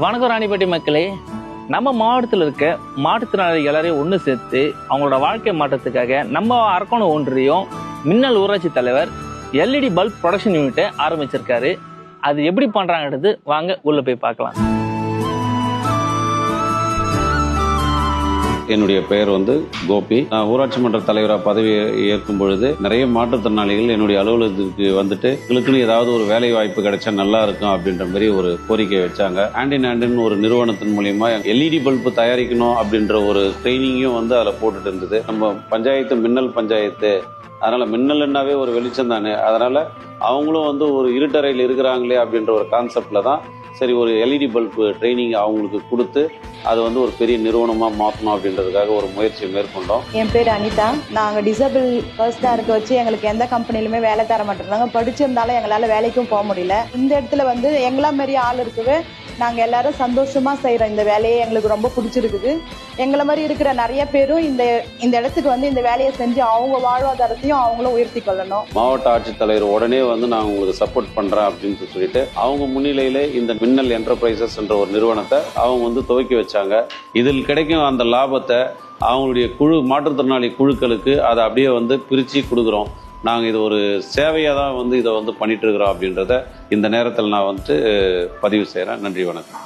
வணக்கம் ராணிப்பேட்டை மக்களே. நம்ம மாவட்டத்தில் இருக்க மாற்றுத்திறனாளி எல்லாரையும் ஒன்று சேர்த்து அவங்களோட வாழ்க்கை மாற்றத்துக்காக நம்ம அரக்கோணம் ஒன்றியம் மின்னல் ஊராட்சி தலைவர் எல்இடி பல்ப் ப்ரொடக்ஷன் யூனிட்டை ஆரம்பிச்சிருக்காரு. அது எப்படி பண்ணுறாங்கன்றது வாங்க உள்ளே போய் பார்க்கலாம். என்னுடைய பெயர் வந்து கோபி. நான் ஊராட்சி மன்ற தலைவராக பதவி ஏற்கும் பொழுது நிறைய மாற்றுத்திறனாளிகள் என்னுடைய அலுவலகத்துக்கு வந்துட்டு எங்களுக்குன்னு ஏதாவது ஒரு வேலை வாய்ப்பு கிடைச்சா நல்லா இருக்கும் அப்படின்ற மாதிரி ஒரு கோரிக்கை வச்சாங்க. ஆண்டின் ஆண்டின் ஒரு நிறுவனத்தின் மூலியமா எல்இடி பல்பு தயாரிக்கணும் அப்படின்ற ஒரு ட்ரைனிங்கும் வந்து அதில் போட்டுட்டு இருந்தது. நம்ம பஞ்சாயத்து மின்னல் பஞ்சாயத்து. அதனால மின்னல்னாவே ஒரு வெளிச்சம் தானே. அதனால அவங்களும் வந்து ஒரு இருட்டறையில் இருக்கிறாங்களே அப்படின்ற ஒரு கான்செப்ட்ல தான் சரி ஒரு எல்இடி பல்பு ட்ரைனிங் அவங்களுக்கு கொடுத்து அது வந்து ஒரு பெரிய நிறுவனமாக மாற்றணும் அப்படின்றதுக்காக ஒரு முயற்சி மேற்கொண்டோம். என் பேர் அனிதா. நாங்கள் டிசபிள் பர்சனாக இருக்க வச்சு எங்களுக்கு எந்த கம்பெனிலுமே வேலை தர மாட்டேறாங்க படிச்சிருந்தாலும் எங்களால் வேலைக்கும் போக முடியல. இந்த இடத்துல வந்து எங்களா மாரி ஆள் இருக்குது. நாங்கள் எல்லாரும் சந்தோஷமாக செய்கிறோம் இந்த வேலையை எங்களுக்கு ரொம்ப பிடிச்சிருக்குது. எங்களை மாதிரி இருக்கிற நிறைய பேரும் இந்த இந்த இடத்துக்கு வந்து இந்த வேலையை செஞ்சு அவங்க வாழ்வாதாரத்தையும் அவங்களும் உயர்த்தி கொள்ளணும். மாவட்ட ஆட்சித்தலைவர் உடனே வந்து நான் உங்களுக்கு சப்போர்ட் பண்ணுறேன் அப்படின்னு சொல்லிட்டு அவங்க முன்னிலையில இந்த மின்னல் என்டர்பிரைசஸ் என்ற ஒரு நிறுவனத்தை அவங்க வந்து துவக்கி வச்சாங்க. இதில் கிடைக்கும் அந்த லாபத்தை அவங்களுடைய குழு மாற்றுத்திறனாளி குழுக்களுக்கு அதை அப்படியே வந்து பிரித்து கொடுக்குறோம். நாங்கள் இது ஒரு சேவையாக தான் வந்து இதை வந்து பண்ணிட்டு இருக்கிறோம் அப்படின்றத இந்த நேரத்தில் நான் வந்துட்டு பதிவு செய்கிறேன் நன்றி வணக்கம்.